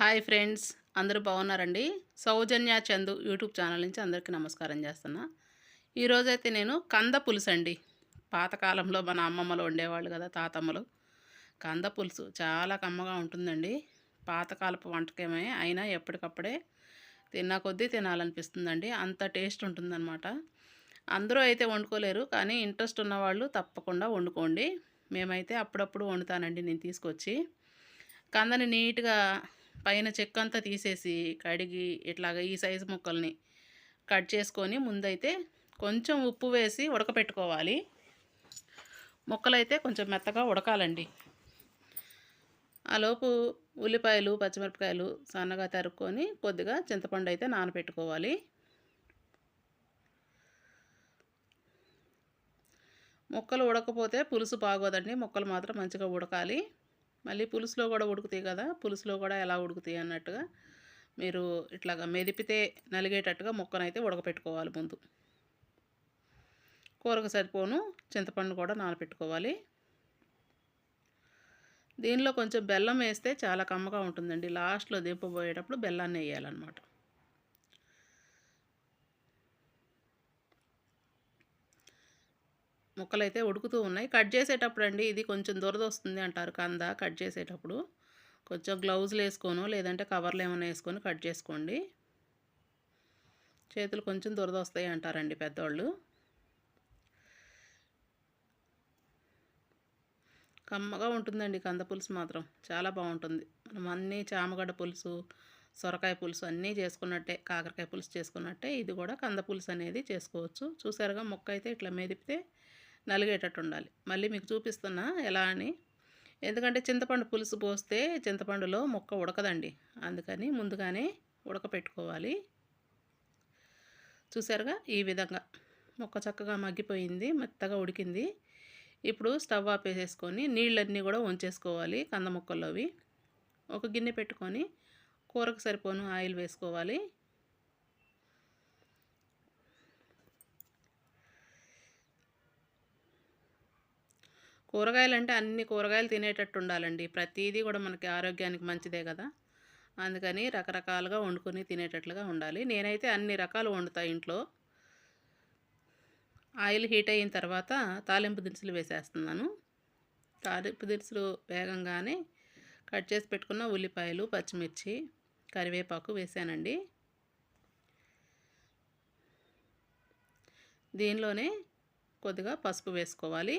Hi friends అందరూ బాగున్నారండి? సౌజన్య Chandu YouTube channel నుంచి అందరికీ నమస్కారం చేస్తున్నా. ఈరోజైతే నేను కంద పులుసు అండి పాతకాలంలో మన అమ్మమ్మలు వండేవాళ్ళు కదా తాతమ్మలు. కంద పులుసు చాలా కమ్మగా ఉంటుందండి. పాతకాలపు వంటకమే అయినా ఎప్పటికప్పుడే తిన్నా కొద్దీ తినాలనిపిస్తుందండి. అంత టేస్ట్ ఉంటుందన్నమాట. అందరూ అయితే వండుకోలేరు కానీ ఇంట్రెస్ట్ ఉన్నవాళ్ళు తప్పకుండా వండుకోండి. మేమైతే అప్పుడప్పుడు వండుతానండి నేను తీసుకొచ్చి. కందని నీట్గా పైన చెక్క అంతా తీసేసి కడిగి ఇట్లాగ ఈ సైజు ముక్కల్ని కట్ చేసుకొని ముందైతే కొంచెం ఉప్పు వేసి ఉడకపెట్టుకోవాలి. ముక్కలైతే కొంచెం మెత్తగా ఉడకాలండి. ఆలోపు ఉల్లిపాయలు పచ్చిమిరపకాయలు సన్నగా తరుక్కొని కొద్దిగా చింతపండు అయితే నానబెట్టుకోవాలి ముక్కలు ఉడకపోతే పులుసు బాగోదండి. ముక్కలు మాత్రం మంచిగా ఉడకాలి. మళ్ళీ పులుసులో కూడా ఉడుకుతాయి కదా పులుసులో కూడా ఎలా ఉడుకుతాయి అన్నట్టుగా మీరు ఇట్లాగా మెదిపితే నలిగేటట్టుగా ముక్కనైతే ఉడకపెట్టుకోవాలి ముందు. కూరకు సరిపోను చింతపండు కూడా నానబెట్టుకోవాలి దీనిలో కొంచెం బెల్లం వేస్తే చాలా కమ్మగా ఉంటుందండి. లాస్ట్లో దింపబోయేటప్పుడు బెల్లాన్ని వేయాలన్నమాట. ముక్కలైతే ఉడుకుతూ ఉన్నాయి. కట్ చేసేటప్పుడు అండి ఇది కొంచెం దురద వస్తుంది అంటారు కంద. కట్ చేసేటప్పుడు కొంచెం గ్లౌజులు వేసుకోను లేదంటే కవర్లు ఏమైనా వేసుకొని కట్ చేసుకోండి. చేతులు కొంచెం దురద వస్తాయి అంటారండి పెద్దవాళ్ళు కమ్మగా ఉంటుందండి కంద పులుసు మాత్రం. చాలా బాగుంటుంది. మనం అన్నీ చామగడ్డ పులుసు సొరకాయ పులుసు అన్నీ చేసుకున్నట్టే కాకరకాయ పులుసు చేసుకున్నట్టే ఇది కూడా కంద పులుసు అనేది చేసుకోవచ్చు. చూసారుగా మొక్క అయితే ఇట్లా మెదిపితే నలిగేటట్టు ఉండాలి మళ్ళీ మీకు చూపిస్తున్నా ఎలా అని. ఎందుకంటే చింతపండు పులుసు పోస్తే చింతపండులో మొక్క ఉడకదండి. అందుకని ముందుగానే ఉడకపెట్టుకోవాలి. చూసారుగా? ఈ విధంగా మొక్క చక్కగా మగ్గిపోయింది మెత్తగా ఉడికింది. ఇప్పుడు స్టవ్ ఆపేసేసుకొని నీళ్ళన్నీ కూడా వంచేసుకోవాలి కంద ముక్కల్లోవి. ఒక గిన్నె పెట్టుకొని కూరకు సరిపోను ఆయిల్ వేసుకోవాలి. కూరగాయలు అంటే అన్ని కూరగాయలు తినేటట్టు ఉండాలండి. ప్రతిదీ కూడా మనకి ఆరోగ్యానికి మంచిదే కదా. అందుకని రకరకాలుగా వండుకొని తినేటట్లుగా ఉండాలి. నేనైతే అన్ని రకాలు వండుతా ఇంట్లో. ఆయిల్ హీట్ అయిన తర్వాత తాలింపు దినుసులు వేసేస్తున్నాను. తాలింపు దినుసులు వేగంగానే కట్ చేసి పెట్టుకున్న ఉల్లిపాయలు పచ్చిమిర్చి కరివేపాకు వేసానండి. దీనిలోనే కొద్దిగా పసుపు వేసుకోవాలి.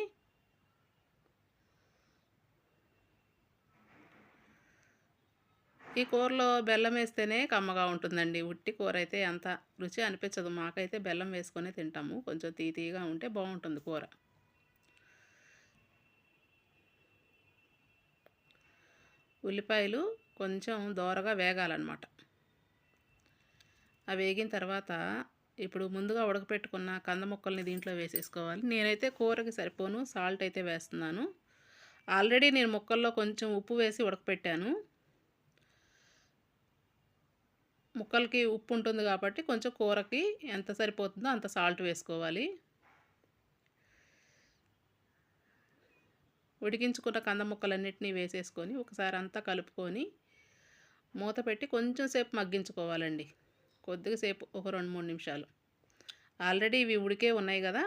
ఈ కూరలో బెల్లం వేస్తేనే కమ్మగా ఉంటుందండి. ఉట్టి కూర అయితే అంత రుచి అనిపించదు. మాకైతే బెల్లం వేసుకొని తింటాము. కొంచెం తీతీగా ఉంటే బాగుంటుంది కూర. ఉల్లిపాయలు కొంచెం దోరగా వేగాలన్నమాట. అవి వేగిన తర్వాత ఇప్పుడు ముందుగా ఉడకపెట్టుకున్న కంద ముక్కల్ని దీంట్లో వేసేసుకోవాలి. నేనైతే కూరకి సరిపోను. సాల్ట్ అయితే వేస్తున్నాను. ఆల్రెడీ నేను ముక్కల్లో కొంచెం ఉప్పు వేసి ఉడకపెట్టాను. ముక్కలకి ఉప్పు ఉంటుంది కాబట్టి కొంచెం కూరకి ఎంత సరిపోతుందో అంత సాల్ట్ వేసుకోవాలి. ఉడికించుకున్న కంద ముక్కలన్నిటినీ వేసేసుకొని ఒకసారి అంతా కలుపుకొని మూత పెట్టి కొంచెం సేపు మగ్గించుకోవాలండి. కొద్దిగా సేపు ఒక రెండు మూడు నిమిషాలు. ఆల్రెడీ ఇవి ఉడికే ఉన్నాయి కదా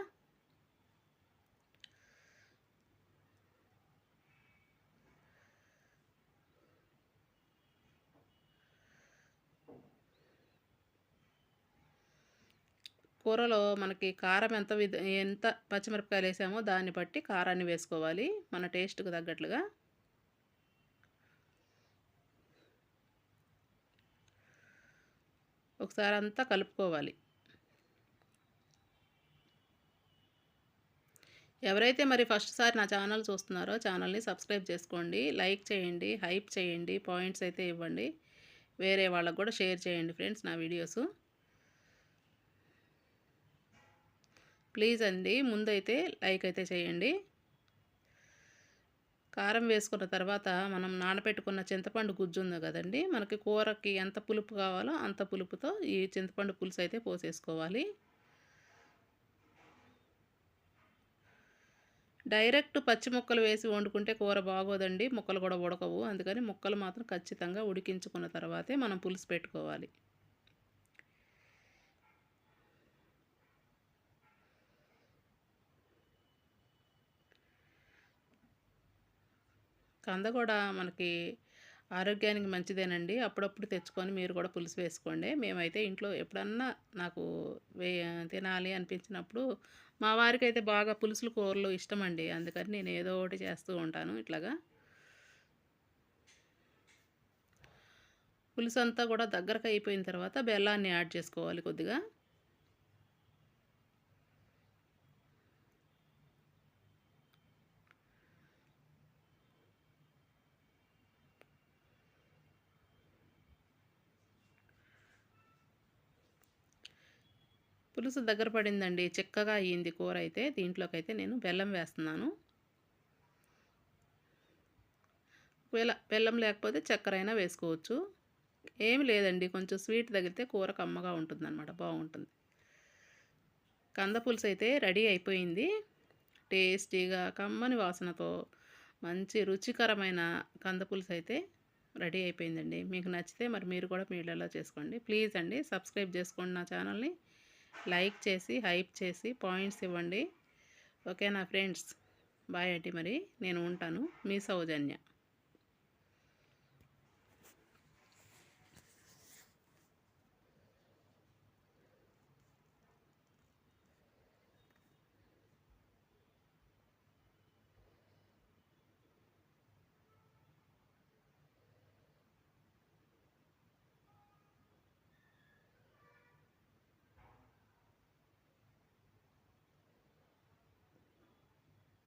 కూరలో మనకి కారం ఎంత విధ ఎంత పచ్చిమిరపకాయలు వేసామో దాన్ని బట్టి కారాన్ని వేసుకోవాలి మన టేస్ట్కి తగ్గట్లుగా. ఒకసారి అంతా కలుపుకోవాలి. ఎవరైతే మరి ఫస్ట్ సారి నా ఛానల్ చూస్తున్నారో ఛానల్ని సబ్స్క్రైబ్ చేసుకోండి లైక్ చేయండి హైప్ చేయండి పాయింట్స్ అయితే ఇవ్వండి. వేరే వాళ్ళకు కూడా షేర్ చేయండి ఫ్రెండ్స్ నా వీడియోస్. ప్లీజ్ అండి ముందైతే లైక్ అయితే చేయండి. కారం వేసుకున్న తర్వాత మనం నానబెట్టుకున్న చింతపండు గుజ్జు ఉంది కదండి మనకి కూరకి ఎంత పులుపు కావాలో అంత పులుపుతో ఈ చింతపండు పులుసు అయితే పోసేసుకోవాలి. డైరెక్ట్ పచ్చి ముక్కలు వేసి వండుకుంటే కూర బాగోదండి ముక్కలు కూడా ఉడకవు. అందుకని ముక్కలు మాత్రం ఖచ్చితంగా ఉడికించుకున్న తర్వాతే మనం పులుసు పెట్టుకోవాలి. కంద కూడా మనకి ఆరోగ్యానికి మంచిదేనండి. అప్పుడప్పుడు తెచ్చుకొని మీరు కూడా పులుసు వేసుకోండి. మేమైతే ఇంట్లో ఎప్పుడన్నా నాకు వే తినాలి అనిపించినప్పుడు మా వారికి అయితే బాగా పులుసులు కూరలు ఇష్టమండి. అందుకని నేను ఏదో ఒకటి చేస్తూ ఉంటాను ఇట్లాగా. పులుసు అంతా కూడా దగ్గరకు అయిపోయిన తర్వాత బెల్లాన్ని యాడ్ చేసుకోవాలి కొద్దిగా. పులుసు దగ్గర పడిందండి. చిక్కగా అయ్యింది కూర అయితే. దీంట్లోకి అయితే నేను బెల్లం వేస్తున్నాను. ఒకవేళ బెల్లం లేకపోతే చక్కెర అయినా వేసుకోవచ్చు. ఏమి లేదండి. కొంచెం స్వీట్ తగిలితే కూర కమ్మగా ఉంటుంది అనమాట బాగుంటుంది. కంద పులుసు అయితే రెడీ అయిపోయింది. టేస్టీగా కమ్మని వాసనతో మంచి రుచికరమైన కంద పులుసు అయితే రెడీ అయిపోయిందండి. మీకు నచ్చితే మరి మీరు కూడా మీ ఇళ్ళలో చేసుకోండి. ప్లీజ్ అండి సబ్స్క్రైబ్ చేసుకోండి నా ఛానల్ని. లైక్ చేసి హైప్ చేసి పాయింట్స్ ఇవ్వండి. ఓకేనా ఫ్రెండ్స్? బాయ్ అటి మరి. నేను ఉంటాను. మీ సౌజన్య.